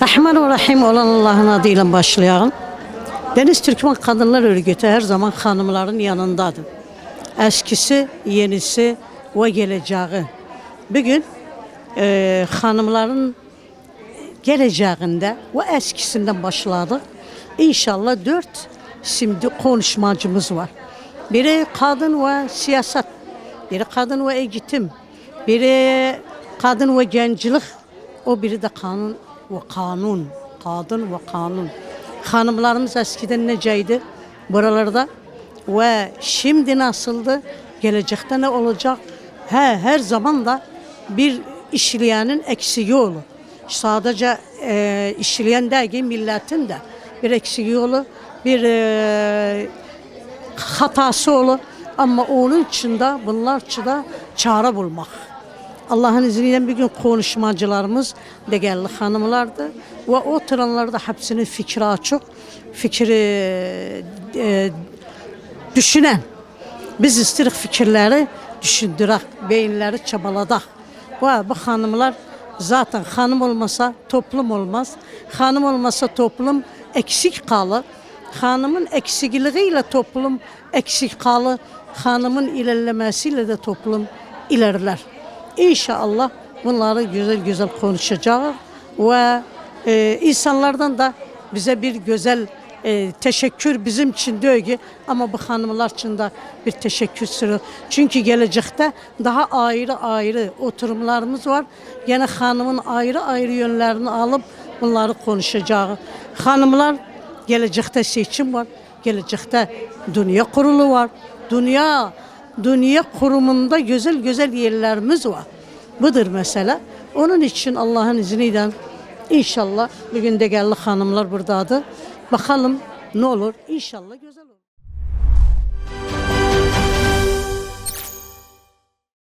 Bismillahirrahmanirrahim olan Allah'ın adıyla başlayalım. Deniz Türkmen Kadınlar Örgütü her zaman hanımların yanındadır. Eskisi, yenisi ve geleceği. Bugün e, hanımların geleceğinde ve eskisinden başladık. İnşallah dört şimdi konuşmacımız var. Biri kadın ve siyaset, biri kadın ve eğitim, biri kadın ve gençlik, o biri de kanun ve kanun, kadın ve kanun. Hanımlarımız eskiden neceydi buralarda ve şimdi nasıldı, gelecekte ne olacak? He, her zaman da bir işleyenin eksiği olur. Sadece e, işleyen değil, milletin de bir eksiği olur, bir e, hatası olur. Ama onun için de bunlar için de çare bulmak. Allah'ın izniyle bir gün konuşmacılarımız değerli hanımlardı ve oturanlarda hepsinin fikri açık, fikri e, düşünen. Biz istirik fikirleri düşündürək, beyinleri çabaladak. Ve bu hanımlar zaten hanım olmasa toplum olmaz. Hanım olmasa toplum eksik kalır. Hanımın eksikliğiyle toplum eksik kalır. Hanımın ilerlemesiyle de toplum ilerler. İnşallah bunları güzel güzel konuşacağız ve e, insanlardan da bize bir güzel e, teşekkür bizim için diyor ki ama bu hanımlar için de bir teşekkür sürü. Çünkü gelecekte daha ayrı ayrı oturumlarımız var. Yine hanımın ayrı ayrı yönlerini alıp bunları konuşacağız. Hanımlar gelecekte seçim var. Gelecekte dünya kurulu var. Dünya dünya kurumunda güzel güzel yerlerimiz var. Budur mesela. Onun için Allah'ın izniyle inşallah bugün de geldi hanımlar buradadır. Bakalım ne olur? İnşallah güzel olur.